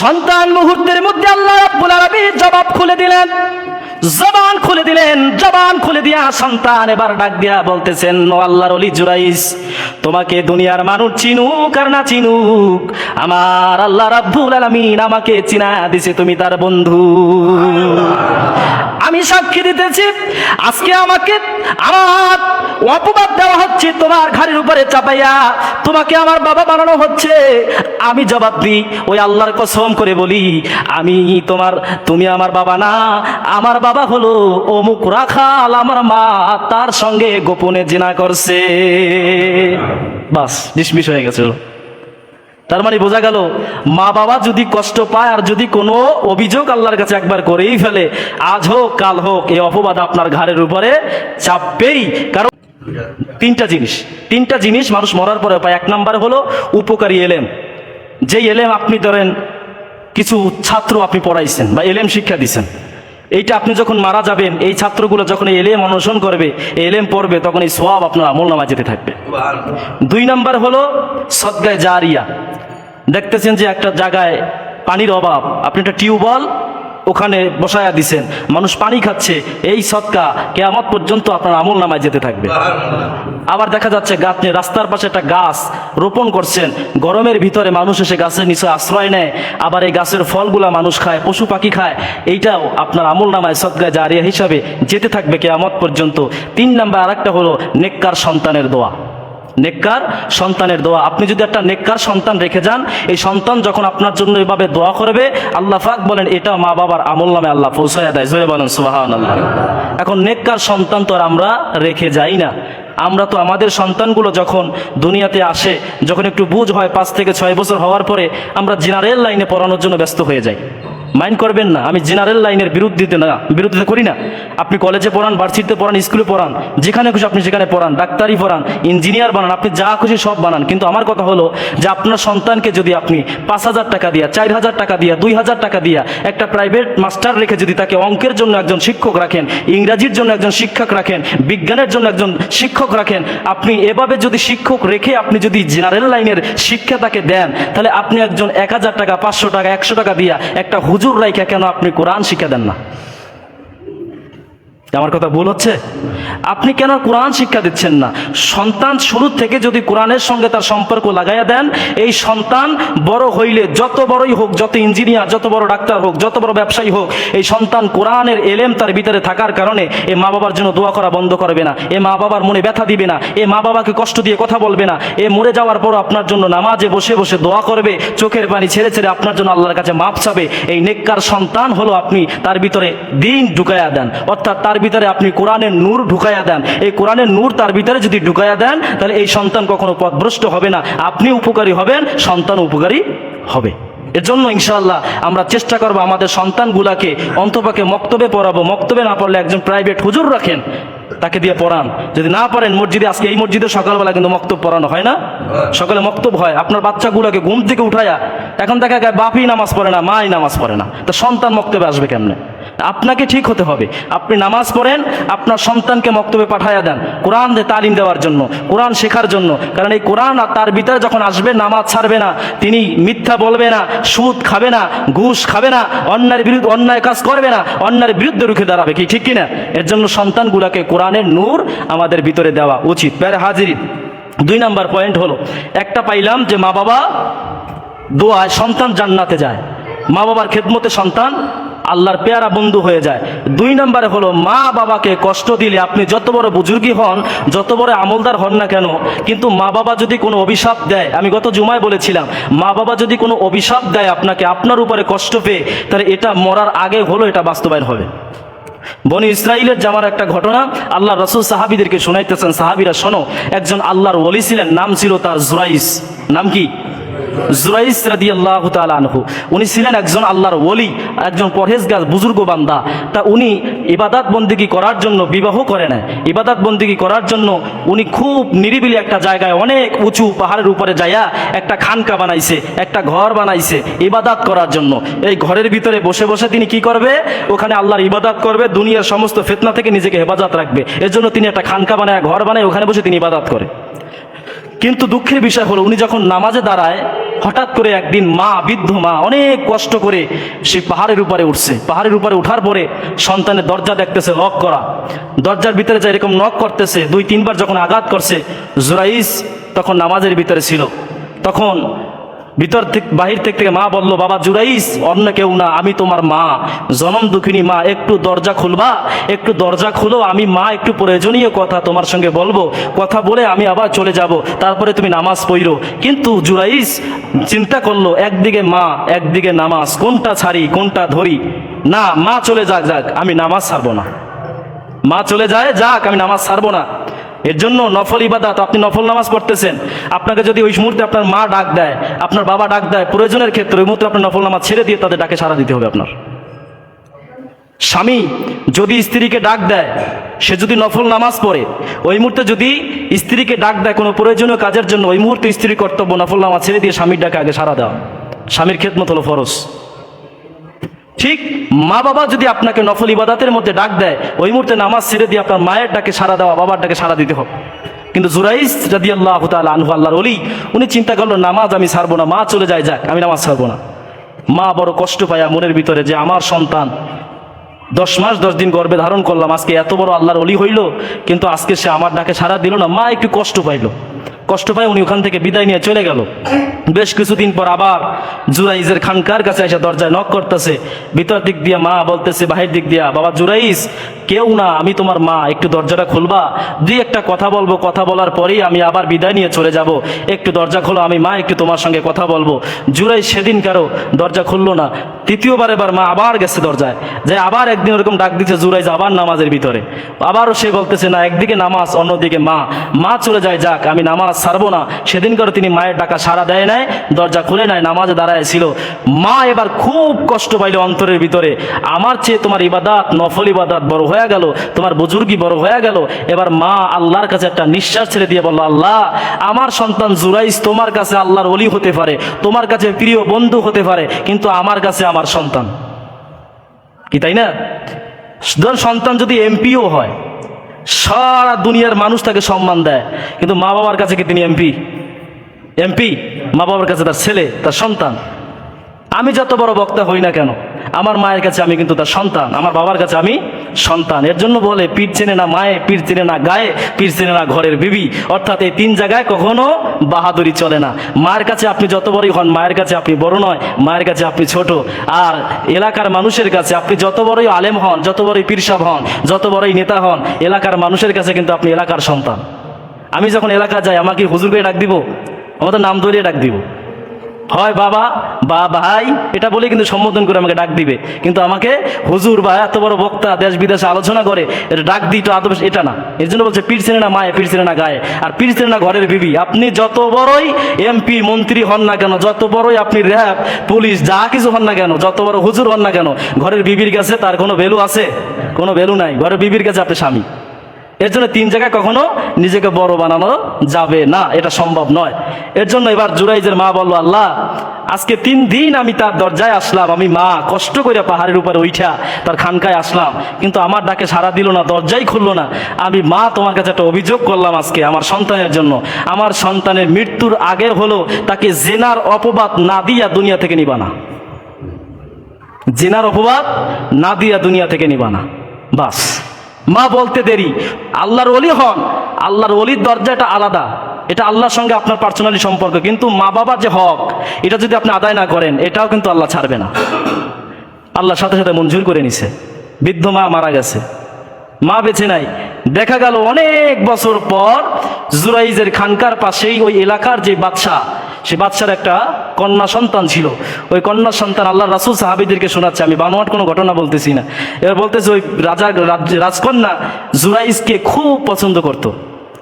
সন্তান মুহূর্তের মধ্যে আল্লাহ রাব্বুল আলামিন জবাব খুলে দিলেন। জবান খুলে দিলেন, জবান খুলে দিয়া সন্তান এবার ডাক দিয়া বলতেছেন, ও আল্লাহর অলি জুরাইস তোমাকে দুনিয়ার মানুষ চিনুক আর না চিনুক, আমার আল্লাহ রাব্বুল আলামিন আমাকে চিনা দিছে তুমি তার বন্ধু। আমি সাক্ষী দিতেছি। আজকে আমাকে আমার অপবাদ দেওয়া হচ্ছে, তোমার ঘাড়ের উপরে চাপাইয়া তোমাকে আমার বাবা বানানো হচ্ছে। আমি জবাব দিই, ওই আল্লাহর কসম করে বলি, আমি তোমার, তুমি আমার বাবা না, আমার বাবা হলো অমুক রাখাল, আমার মা তার সঙ্গে গোপনে জিনা করছে। বাস ডিসমিস হয়ে গেছিল তার মানে বোঝা গেল মা বাবা যদি কষ্ট পায় আর যদি কোনো অভিযোগ আল্লাহর কাছে একবার করেই ফেলে আজ হোক কাল হোক এই অপবাদ আপনার ঘাড়ের উপরে চাপবেই। কারণ তিনটা জিনিস তিনটা জিনিস মানুষ মরার পরে পায়। এক নাম্বার হলো উপকারী এলেম। যে এলেম আপনি ধরেন কিছু ছাত্র আপনি পড়াইছেন বা এলেম শিক্ষা দিছেন এইটা আপনি যখন মারা যাবেন এই ছাত্রগুলো যখন এলেম অনুসরণ করবে এলেম পড়বে তখন এই সোয়াব আপনার আমল নামা যেতে থাকবে। দুই নাম্বার হলো সদ্গায় জারিয়া। দেখতেছেন যে একটা জায়গায় পানির অভাব। আপনি একটা টিউবওয়েল ওখানে বসায়া দিছেন। মানুষ পানি খাচ্ছে। এই সৎকা কেয়ামত পর্যন্ত আপনার আমল নামায় যেতে থাকবে। আবার দেখা যাচ্ছে গাছ নিয়ে রাস্তার পাশে একটা গাছ রোপণ করছেন। গরমের ভিতরে মানুষ এসে গাছের নিচে আশ্রয় নেয়। আবার এই গাছের ফলগুলা মানুষ খায় পশু পাখি খায়। এইটাও আপনার আমল নামায় সৎগা জারিয়া হিসাবে যেতে থাকবে কেয়ামত পর্যন্ত। তিন নাম্বার আরেকটা হলো নেককার সন্তানের দোয়া। নেককার সন্তানের দোয়া। আপনি যদি একটা নেককার সন্তান রেখে যান, এই সন্তান যখন আপনার জন্য এভাবে দোয়া করবে, আল্লাহ ফাক বলেন, এটা মা বাবার আমল নামে আল্লাহ পৌঁছায় দেয়। জয় বলেন সুবাহান আল্লাহ এখন নেককার সন্তান তো আর আমরা রেখে যাই না। আমরা তো আমাদের সন্তানগুলো যখন দুনিয়াতে আসে, যখন একটু বুঝ হয়, পাঁচ থেকে ছয় বছর হওয়ার পরে আমরা জেনারেল লাইনে পড়ানোর জন্য ব্যস্ত হয়ে যাই। মাইন্ড করবেন না। আমি জেনারেল লাইনের বিরুদ্ধে না, বিরুদ্ধে করি না। আপনি কলেজে পড়ান, ভার্সিটিতে পড়ান, স্কুলে পড়ান, যেখানে খুশি আপনি সেখানে পড়ান, ডাক্তারি পড়ান, ইঞ্জিনিয়ার বানান, আপনি যা খুশি সব বানান। কিন্তু আমার কথা হলো যে আপনার সন্তানকে যদি আপনি পাঁচ হাজার টাকা দিয়া, চার হাজার টাকা দিয়া, দুই হাজার টাকা দিয়া একটা প্রাইভেট মাস্টার রেখে যদি তাকে অঙ্কের জন্য একজন শিক্ষক রাখেন, ইংরাজির জন্য একজন শিক্ষক রাখেন, বিজ্ঞানের জন্য একজন শিক্ষক রাখেন, আপনি এভাবে যদি শিক্ষক রেখে আপনি যদি জেনারেল লাইনের শিক্ষা তাকে দেন, তাহলে আপনি একজন এক হাজার টাকা, পাঁচশো টাকা, একশো টাকা দিয়া একটা হুজুর রাইখা কেন আপনি কোরআন শিক্ষা দেন না? আমার কথা ভুল হচ্ছে? আপনি কেন কোরআন শিক্ষা দিচ্ছেন না? সন্তান শুরু থেকে যদি কোরআনের সঙ্গে তার সম্পর্ক লাগাইয়া দেন, এই সন্তান বড় হইলে যত বড়ই হোক, যত ইঞ্জিনিয়ার, যত বড় ডাক্তার হোক, যত বড় ব্যবসায়ী হোক, এই সন্তান কোরআনের এলেম তার ভিতরে থাকার কারণে এ মা বাবার জন্য দোয়া করা বন্ধ করবে না। এ মা বাবার মনে ব্যথা দিবে না। এ মা বাবাকে কষ্ট দিয়ে কথা বলবে না। এ মরে যাওয়ার পর আপনার জন্য নামাজে বসে বসে দোয়া করবে, চোখের পানি ছেড়ে ছেড়ে আপনার জন্য আল্লাহর কাছে মাপ চাবে। এই নেককার সন্তান হলো আপনি, তার ভিতরে দিন ঢুকাইয়া দেন। অর্থাৎ তার ভিতরে আপনি কোরআনের নূর ঢুকাইয়া দেন। এই কোরআনের নূর তার ভিতরে যদি ঢুকাইয়া দেন, তাহলে এই সন্তান কখনো পথভ্রষ্ট হবে না। আপনি উপকারী হবেন, সন্তান উপকারী হবে। এর জন্য ইনশাআল্লাহ আমরা চেষ্টা করব আমাদের সন্তানগুলাকে অন্তপাকে মক্তবে পড়াবো। মক্তবে না পড়লে একজন প্রাইভেট হুজুর রাখেন, তাকে দিয়ে পড়ান। যদি না পারেন মসজিদে, আজকে এই মসজিদে সকালবেলা কিন্তু মক্তব পড়ানো হয় না। সকালে মক্তব হয়, আপনার বাচ্চাগুলোকে ঘুম থেকে উঠায়া, এখন দেখা যায় বাপই নামাজ পড়ে না, মাই নামাজ পড়ে না। তো সন্তান মক্তবে আসবে কেমনে? আপনাকে ঠিক হতে হবে। আপনি নামাজ পড়েন, আপনার সন্তানকে মক্তবে পাঠাইয়া দেন কোরআন তালিম দেওয়ার জন্য, কোরআন শেখার জন্য। কারণ এই কোরআন আর তার ভিতরে যখন আসবে, নামাজ ছাড়বে না, তিনি মিথ্যা বলবে না, সুদ খাবে না, ঘুষ খাবে না, অন্যায়ের বিরুদ্ধে অন্যায় কাজ করবে না, অন্যায়ের বিরুদ্ধে রুখে দাঁড়াবে কি, ঠিক কিনা? এর জন্য সন্তানগুলোকে কোরআনের নূর আমাদের ভিতরে দেওয়া উচিত। প্যারে হাজির। দুই নাম্বার পয়েন্ট হলো, একটা পাইলাম যে মা বাবা দোয়ায় সন্তান জান্নাতে যায়। মা বাবার খেদমতে সন্তান আল্লাহর পেয়ারা বন্ধু হয়ে যায়। দুই নম্বরে হলো, মা বাবাকে কষ্ট দিলে আপনি যত বড় বুজুর্গি হন, যত বড় আমলদার হন না কেন, কিন্তু মা বাবা যদি কোনো অভিশাপ দেয়, আমি গত জুমায় বলেছিলাম, মা বাবা যদি কোনো অভিশাপ দেয় আপনাকে, আপনার উপরে কষ্ট পেয়ে, তাহলে এটা মরার আগে হলো, এটা বাস্তবায়ন হবে। বনি ইসরায়েলের যাওয়ার একটা ঘটনা, আল্লাহ রসুল সাহাবিদেরকে শোনাইতেছেন, সাহাবিরা শোনো, একজন আল্লাহর ওলি ছিলেন, নাম ছিল তার জুরাইস। নাম কি? জুরাইস রাদি আল্লাহ আনহু, উনি ছিলেন একজন আল্লাহর ওলি, একজন পরহেজগার, বুজুর্গ বান্দা। তা উনি ইবাদাত বন্দিগি করার জন্য বিবাহ করে নেয়। ইবাদাত বন্দিগি করার জন্য উনি খুব নিরিবিলি একটা জায়গায় অনেক উঁচু পাহাড়ের উপরে যাইয়া একটা খানকা বানাইছে, একটা ঘর বানাইছে ইবাদাত করার জন্য। এই ঘরের ভিতরে বসে বসে তিনি কি করবে? ওখানে আল্লাহর ইবাদাত করবে, দুনিয়ার সমস্ত ফেতনা থেকে নিজেকে হেফাজত রাখবে। এর জন্য তিনি একটা খানকা বানায়, ঘর বানায়, ওখানে বসে তিনি ইবাদাত করে। কিন্তু দুঃখের বিষয় হলো, উনি যখন নামাজে দাঁড়ায় হঠাৎ করে একদিন মা, বৃদ্ধ মা অনেক কষ্ট করে সে পাহাড়ের উপরে উঠছে। পাহাড়ের উপরে উঠার পরে সন্তানের দরজা দেখতেছে লক করা। দরজার ভিতরে যা এরকম নক করতেছে, দুই, তিনবার যখন আঘাত করছে জুরাইস তখন নামাজের ভিতরে ছিল। তখন ভিতর থেকে, বাহির থেকে মা বলল, বাবা জুরাইস, অন্য কেউ না, আমি তোমার মা। জনম দুঃখিনী মা, একটু দরজা খুলবা, একটু দরজা খুলো, আমি মা, একটু প্রয়োজনীয় কথা তোমার সঙ্গে বলব। কথা বলে আমি আবার চলে যাব, তারপরে তুমি নামাজ পড়ো। কিন্তু জুরাইস চিন্তা করল, একদিকে মা, একদিকে নামাজ, কোনটা ছাড়ি, কোনটা ধরি? না, মা চলে যাক যাক, আমি নামাজ ছাড়বো না। মা চলে যায়, যাক, আমি নামাজ ছাড়বো না। এর জন্য নফল ইবাদাত, আপনি নফল নামাজ পড়তেছেন। আপনাকে যদি ওই মুহূর্তে আপনার মা ডাক দেয়, আপনার বাবা ডাক দেয়, প্রয়োজনের ক্ষেত্রে ওই মুহূর্তে আপনার নফল নামাজ ছেড়ে দিয়ে তাদের ডাকে সাড়া দিতে হবে আপনার। স্বামী যদি স্ত্রীকে ডাক দেয়, সে যদি নফল নামাজ পড়ে, ওই মুহূর্তে যদি স্ত্রীকে ডাক দেয় কোনো প্রয়োজনীয় কাজের জন্য, ওই মুহূর্তে স্ত্রীর কর্তব্য নফল নামাজ ছেড়ে দিয়ে স্বামীর ডাকে আগে সাড়া দেওয়া। স্বামীর ক্ষেত খেদমত হলো ফরজ। ঠিক মা বাবা যদি আপনাকে নফল ইবাদাতের মধ্যে ডাক দেয়, ওই মুহূর্তে নামাজ ছেড়ে দিয়ে আপনার মায়ের ডাকে সাড়া দেওয়া, বাবার ডাকে সাড়া দিতে হবে। কিন্তু জুরাইস রাদি আল্লাহ তাল আনহু, আল্লাহর অলি উনি চিন্তা করল নামাজ আমি ছাড়বো না, মা চলে যায়, যাক, আমি নামাজ ছাড়বো না। মা বড় কষ্ট পায়া মনের ভিতরে যে আমার সন্তান, দশ মাস দশ দিন গর্বে ধারণ করলাম, আজকে এত বড় আল্লাহর অলি হইল, কিন্তু আজকে সে আমার ডাকে সাড়া দিল না, মা একটু কষ্ট পাইলো। কষ্ট পায়, উনি ওখান থেকে বিদায় নিয়ে চলে গেল। বেশ কিছুদিন পর আবার জুরাইজের খানকার কাছে এসে দরজায় নক করতেছে। ভিতর দিক দিয়া মা বলতেছে, বাহির দিক দিয়া, বাবা জুরাইজ কেউ না, আমি তোমার মা, একটু দরজাটা খুলবা? দুই একটা কথা বলব, কথা বলার পরেই আমি আবার বিদায় নিয়ে চলে যাব। একটু দরজা খোলো, আমি মা, একটু তোমার সঙ্গে কথা বলব। জুরাই সেদিন কারও দরজা খুললো না। তৃতীয়বার এবার মা আবার গেছে দরজায়। যে আবার একদিন ওরকম ডাক দিচ্ছে জুরাইজ আবার নামাজের ভিতরে। আবারও সে বলতেছে, না, একদিকে নামাজ, অন্যদিকে মা। মা চলে যায়, যাক, আমি নামাজ ছাড়বো না। সেদিন করে তিনি মায়ের ডাকা সাড়া দেয় নাই, দরজা খুলে নাই, নামাজে দাঁড়ায় ছিল। মা এবার খুব কষ্ট পাইল অন্তরের ভিতরে। আমার চেয়ে তোমার ইবাদাত, নফল ইবাদাত বড় হয়ে গেল, তোমার বুজুর্গি বড় হয়ে গেল। এবার মা আল্লাহর কাছে একটা নিঃশ্বাস ছেড়ে দিয়ে বলল, আল্লাহ, আমার সন্তান জুরাইস তোমার কাছে আল্লাহর অলি হতে পারে, তোমার কাছে প্রিয় বন্ধু হতে পারে, কিন্তু আমার কাছে আমার সন্তান। কি তাই না? ধর সন্তান যদি এমপিও হয়, সারা দুনিয়ার মানুষ তাকে সম্মান দেয়, কিন্তু মা বাবার কাছে কি তিনি এমপি? এমপি? মা বাবার কাছে তার ছেলে, তার সন্তান। আমি যত বড় বক্তা হই না কেন? আমার মায়ের কাছে আমি কিন্তু তার সন্তান, আমার বাবার কাছে আমি সন্তান। এর জন্য বলে, পীর চেনে না মায়ে, পীর চেনে না গায়ে, পীর চেনে না ঘরের বিবি। অর্থাৎ এই তিন জায়গায় কখনো বাহাদুরি চলে না। মায়ের কাছে আপনি যত বড়ই হন, মায়ের কাছে আপনি বড় নয়, মায়ের কাছে আপনি ছোট। আর এলাকার মানুষের কাছে আপনি যত বড়ই আলেম হন, যত বড়ই পীরসাব হন, যত বড়ই নেতা হন, এলাকার মানুষের কাছে কিন্তু আপনি এলাকার সন্তান। আমি যখন এলাকা যাই, আমাকে হুজুরকে ডাক দিব, আমাদের নাম ধরিয়ে ডাক দিব। হয় বাবা, বা ভাই, এটা বলে কিন্তু সম্বোধন করে আমাকে ডাক দিবে। কিন্তু আমাকে হুজুর বা এত বড় বক্তা দেশ বিদেশে আলোচনা করে, এটা ডাক দিই তো আদব এটা না। এর জন্য বলছে, পীর না মায়ে, পীর না গায়ে। আর পীর না ঘরের বিবি। আপনি যত বড়ই এমপি, মন্ত্রী হন না কেন, যত বড়ই আপনি র্যাব পুলিশ, যা কিছু হন না কেন, যত বড় হুজুর হন না কেন, ঘরের বিবির কাছে তার কোনো ভ্যালু আছে? কোনো ভ্যালু নাই। ঘরের বিবির কাছে আপনি স্বামী। এর জন্য তিন জায়গায় কখনো নিজেকে বড় বানানো যাবে না, এটা সম্ভব নয়। এর জন্য এবার জুরাইজের মা বলল, আল্লাহ, আজকে তিন দিন আমি তার দরজায় আসলাম। আমি মা, কষ্ট করে পাহাড়ের উপরে উঠা তার খানকায় আসলাম। কিন্তু আমার ডাকে সাড়া দিল না, দরজাই খুললো না। আমি মা, তোমার কাছে একটা অভিযোগ করলাম আজকে আমার সন্তানের জন্য। আমার সন্তানের মৃত্যুর আগে হলো তাকে জেনার অপবাদ না দিয়া দুনিয়া থেকে নিবা না। জেনার অপবাদ না দিয়া দুনিয়া থেকে নিবা না। বাস। মা বলতে দেরি। আল্লাহর অলি হন, আল্লাহর অলির দরজাটা আলাদা। এটা আল্লাহর সঙ্গে আপনার পার্সোনালি সম্পর্ক, কিন্তু মা বাবার যে হক, এটা যদি আপনি আদায় না করেন, এটাও কিন্তু আল্লাহ ছাড়বে না। আল্লাহ সাথে সাথে মঞ্জুর করে নিছে। বৃদ্ধ মা মারা গেছে। মা বেছে নাই। দেখা গেল অনেক বছর পর জুরাইজের খানকার পাশেই ওই এলাকার যে বাদশাহ সে বাদশার একটা কন্যা সন্তান ছিল। ওই কন্যা সন্তান আল্লাহ রাসুল সাহাবিদেরকে শোনাচ্ছে। আমি বানোয়াট কোনো ঘটনা বলতেছি না। এবার বলতেছে ওই রাজা, রাজ- রাজকন্যা জুরাইসকে খুব পছন্দ করত।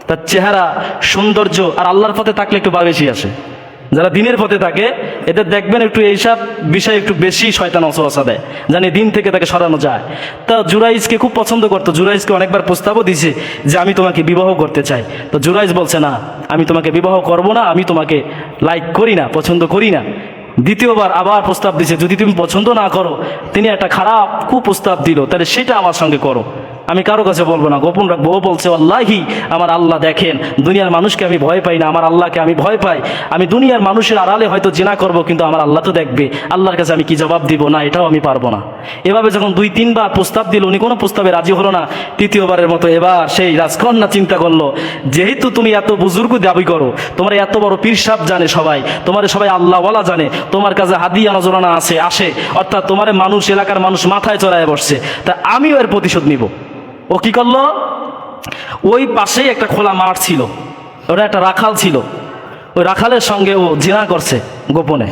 তার চেহারা, সৌন্দর্য আর আল্লাহর পথে থাকলে একটু বেশি আসে। যারা দিনের পথে থাকে, এদের দেখবেন একটু এইসব বিষয়ে একটু বেশি শয়তান অসহসা দেয়, জানি দিন থেকে তাকে সরানো যায়। তা জুরাইজকে খুব পছন্দ করতো জুরাইজকে অনেকবার প্রস্তাবও দিছে যে আমি তোমাকে বিবাহ করতে চাই। তো জুরাইজ বলছে, না, আমি তোমাকে বিবাহ করব না, আমি তোমাকে লাইক করি না, পছন্দ করি না। দ্বিতীয়বার আবার প্রস্তাব দিছে যদি তুমি পছন্দ না করো, তিনি একটা খারাপ কুপ্রস্তাব দিল, তাহলে সেটা আমার সঙ্গে করো। আমি কারও কাছে বলব না, গোপন রাখব। ও বলছে, আল্লাহি, আমার আল্লাহ দেখেন। দুনিয়ার মানুষকে আমি ভয় পাই না, আমার আল্লাহকে আমি ভয় পাই। আমি দুনিয়ার মানুষের আড়ালে হয়তো জেনা করব, কিন্তু আমার আল্লাহ তো দেখবে। আল্লাহর কাছে আমি কি জবাব দিব না, এটাও আমি পারব না। এভাবে যখন দুই, তিনবার প্রস্তাব দিল, উনি কোনো প্রস্তাবে রাজি হলো না। তৃতীয়বারের মতো এবার সেই রাজকন্যা চিন্তা করল, যেহেতু তুমি এত বুজুর্গ দাবি করো, তোমার এত বড় পীরসাব জানে সবাই, তোমার সবাই আল্লাহওয়ালা জানে, তোমার কাছে হাদিয়া নজরানা আছে, আসে, অর্থাৎ তোমার মানুষ, এলাকার মানুষ মাথায় চড়ায় বসছে, তা আমিও এর প্রতিশোধ নিব। ও কি করল? ওই পাশেই একটা খোলা মাঠ ছিল। ওটা একটা রাখাল ছিল। ওই রাখালের সঙ্গে ও জেনা করছে গোপনে।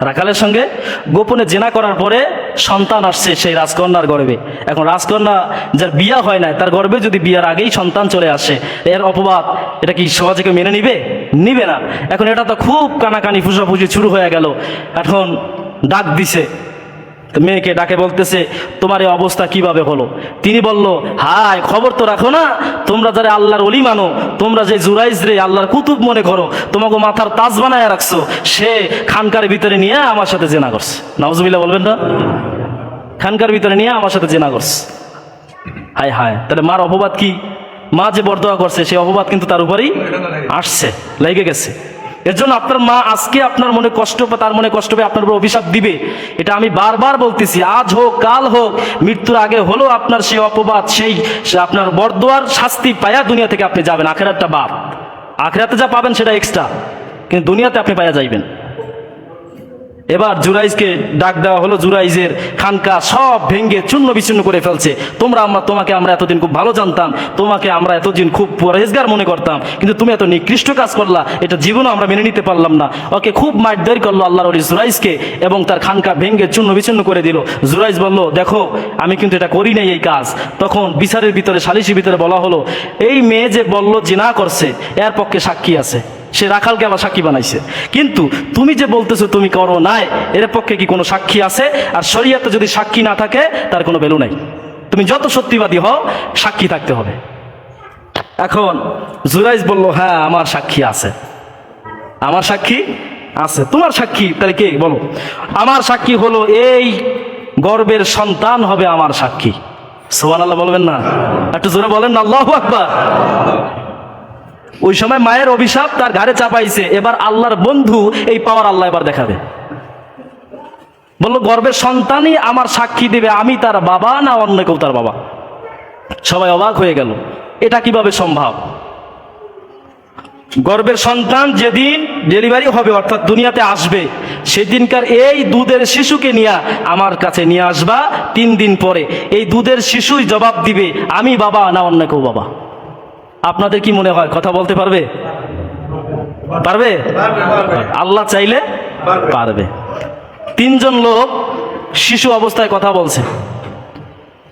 রাখালের সঙ্গে গোপনে জেনা করার পরে সন্তান আসছে সেই রাজকন্যার গর্বে এখন রাজকন্যা যার বিয়া হয় না তার গর্বে যদি বিয়ার আগেই সন্তান চলে আসে, এর অপবাদ, এটা কি সমাজে কেউ মেনে নিবে? নিবে না। এখন এটা তো খুব কানাকানি ফুসাফুসি শুরু হয়ে গেল। এখন ডাক দিছে। মেয়েকে ডাকে বলতেছে, তোমার এই অবস্থা কীভাবে হলো? তিনি বলল, হায়, খবর তো রাখো না, তোমরা যারা আল্লাহর অলি মানো, তোমরা যে জুরাইজ রে আল্লাহর কুতুব মনে করো, তোমাকে মাথার তাজ বানায় রাখছো, সে খানকার ভিতরে নিয়ে আমার সাথে জেনা করছে। নওয়াজবিল্লা বলবেন না? খানকার ভিতরে নিয়ে আমার সাথে জেনা করছে। হায় হায়, তাহলে মার অপবাদ কি? মা যে বরদোয়া করছে, সেই অপবাদ কিন্তু তার উপরেই আসছে, লেগে গেছে। এর জন্য আপনার মা আজকে আপনার মনে কষ্ট বা তার মনে কষ্ট পেয়ে আপনার উপর অভিশাপ দিবে। এটা আমি বারবার বলতেছি, আজ হোক, কাল হোক, মৃত্যুর আগে হলো আপনার সেই অপবাদ, সেই আপনার বরদোয়ার শাস্তি পায়া দুনিয়া থেকে আপনি যাবেন, আখেরাতটা বাপ আখেরাতে যা পাবেন সেটা এক্সট্রা কিন্তু দুনিয়াতে আপনি পায়া যাইবেন। এবার জুরাইজকে ডাক দেওয়া হলো জুরাইজের খানকা সব ভেঙ্গে চূর্ণ বিচ্ছিন্ন করে ফেলছে। তোমরা আমরা, তোমাকে আমরা এতদিন খুব ভালো জানতাম, তোমাকে আমরা এতদিন খুব পরেজগার মনে করতাম, কিন্তু তুমি এত নিকৃষ্ট কাজ করলা, এটা জীবনও আমরা মেনে নিতে পারলাম না। ওকে খুব মারধর করল আল্লাহর অলি জুরাইজকে এবং তার খানকা ভেঙ্গে চূর্ণ বিচ্ছিন্ন করে দিল। জুরাইজ বলল, দেখো, আমি কিন্তু এটা করি নাই এই কাজ। তখন বিচারের ভিতরে, সালিসির ভিতরে বলা হলো, এই মেয়ে যে বলল জিনা করছে, এর পক্ষে সাক্ষী আছে। সে রাখালকে আবার সাক্ষী বানাইছে। কিন্তু তুমি যে বলতেছো তুমি করো নাই, এর পক্ষে কি কোনো সাক্ষী আছে? আর শরীয়তে যদি সাক্ষী না থাকে, তার কোনো ভ্যালু নাই। তুমি যত সত্যিবাদী হও, সাক্ষী থাকতে হবে। এখন জুরাইজ বলল হ্যাঁ আমার সাক্ষী আছে। আমার সাক্ষী আছে। তোমার সাক্ষী, তাহলে কে? বলো। আমার সাক্ষী হলো এই গর্বের সন্তান হবে আমার সাক্ষী। সোহান আল্লাহ বলবেন না? একটু জোরে বলেন না, আল্লাহ আকবার। ওই সময় মায়ের অভিশাপ তার ঘাড়ে চাপাইছে। এবার আল্লাহর বন্ধু এই পাওয়ার আল্লাহ এবার দেখাবে। বলল, গর্বের সন্তানই আমার সাক্ষী দেবে, আমি তার বাবা না অন্য কেউ তার বাবা? সবাই অবাক হয়ে গেল। এটা কীভাবে সম্ভব? গর্বের সন্তান যেদিন ডেলিভারি হবে, অর্থাৎ দুনিয়াতে আসবে, সেদিনকার এই দুধের শিশুকে নিয়ে আমার কাছে নিয়ে আসবা তিন দিন পরে। এই দুধের শিশুই জবাব দিবে, আমি বাবা না অন্য কেউ বাবা। আপনাদের কি মনে হয়? কথা বলতে পারবে? পারবে? আল্লাহ চাইলে পারবে। তিনজন লোক শিশু অবস্থায় কথা বলছে।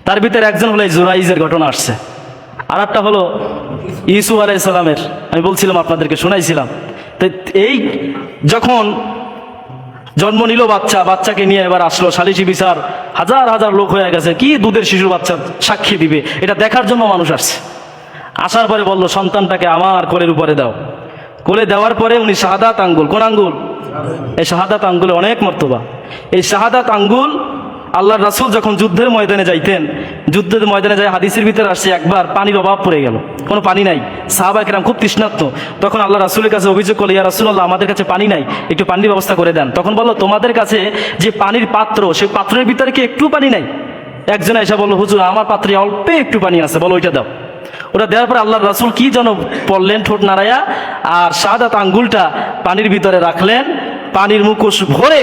তার ভিতরে একজন হলো জুরাইজের ঘটনা আসছে। আর একটা হলো ইসু আলাইসালামের আমি বলছিলাম আপনাদেরকে, শোনাইছিলাম। তো এই যখন জন্ম নিল বাচ্চা, বাচ্চাকে নিয়ে এবার আসলো সালিসি বিচার, হাজার হাজার লোক হয়ে গেছে। কি দুধের শিশুর বাচ্চা সাক্ষী দিবে? এটা দেখার জন্য মানুষ আসছে। আসার পরে বলল, সন্তানটাকে আমার কোলের উপরে দাও। কোলে দেওয়ার পরে উনি শাহাদাত আঙ্গুল, কোন আঙ্গুল? এই শাহাদাত আঙ্গুলে অনেক মর্তবা। এই শাহাদাত আঙ্গুল আল্লাহ রাসুল যখন যুদ্ধের ময়দানে যাইতেন, যুদ্ধের ময়দানে যাই হাদিসের ভিতরে আসছে, একবার পানির অভাব পড়ে গেল। কোনো পানি নাই। সাহাবা একরাম খুব তৃষ্ণাত্ম তখন আল্লাহ রাসুলের কাছে অভিযোগ করল, ইয়া রাসুল্লাহ আমাদের কাছে পানি নাই। একটু পানির ব্যবস্থা করে দেন। তখন বলল, তোমাদের কাছে যে পানির পাত্র, সেই পাত্রের ভিতরে কি একটু পানি নাই? একজন এসে বলল, হুজুর, আমার পাত্রে অল্প একটু পানি আছে। বলো, ওইটা দাও। ওটা দেওয়ার পরে আল্লাহ রাসুল কি যেন পড়লেন ঠোঁট নাড়াইয়া? আর সাদাত আঙ্গুলটা পানির ভিতরে রাখলেন। পানির মুখোশ ভরে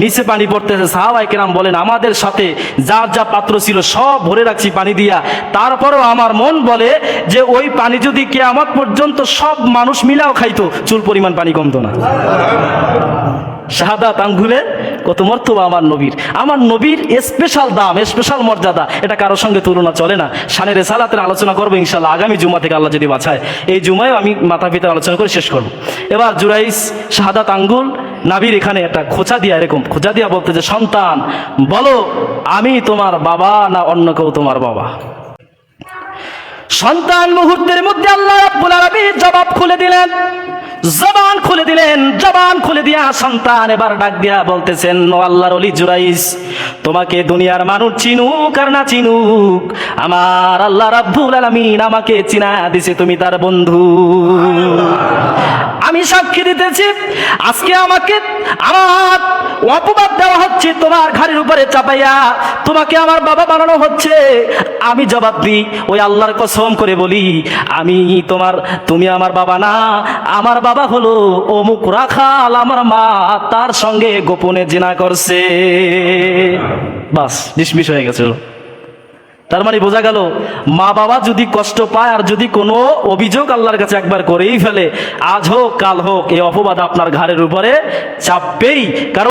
নিচে পানি পড়তেছে। সাহাবাই কেরাম বলেন, আমাদের সাথে যার যা পাত্র ছিল সব ভরে রাখছি পানি দিয়া। তারপরেও আমার মন বলে যে ওই পানি যদি কে আমার পর্যন্ত সব মানুষ মিলাও খাইতো, চুল পরিমাণ পানি কমতো না। শাহাদাত আঙ্গুলে কত মর্তবা আমার নবীর। আমার নবীর স্পেশাল দাম স্পেশাল মর্যাদা, এটা কারোর সঙ্গে তুলনা চলে না। শানের সালাতের আলোচনা করব ইনশাল্লাহ, আগামী জুমা থেকে আল্লাহ যদি বাছায়। এই জুমায় আমি মাথা পিতার আলোচনা করে শেষ করব। এবার জুরাইস শাহাদাত আঙ্গুল নাবির এখানে একটা খোঁচা দিয়া, এরকম খোঁচা দিয়া বলতে যে, সন্তান, বলো, আমি তোমার বাবা না অন্য কেউ তোমার বাবা? সন্তান মুহূর্তের মধ্যে আল্লাহ জবাব খুলে দিলেন জবান খুলে দিলেন, জবান খুলে দিয়া সন্তান এবার ডাক দিয়া বলতেছেন, ও আল্লাহর অলি জুরাইস তোমাকে দুনিয়ার মানুষ চিনুক আর না চিনুক, আমার আল্লাহ রাব্বুল আলামিন আমাকে চিনা দিছে তুমি তার বন্ধু। আমি সাক্ষী দিতেছি, আজকে আমাকে আমার অপবাদ দেওয়া হচ্ছে, তোমার ঘাড়ের উপরে চাপাইয়া তোমাকে আমার বাবা বানানো হচ্ছে। আমি জবাব দিই, ওই আল্লাহর কসম করে বলি, আমি তোমার, তুমি আমার বাবা না, আমার বাবা হলো, অমুক রাখাল আমার মা, তার সঙ্গে গোপনে জিনা করছে। বাস ডিসমিস হয়ে গেছিল। তার মানে বোঝা গেল, মা বাবা যদি কষ্ট পায় আর যদি কোনো অভিযোগ আল্লাহর কাছে একবার করেই ফেলে, আজ হোক, কাল হোক, এই অপবাদ আপনার ঘাড়ের উপরে চাপবেই। কারণ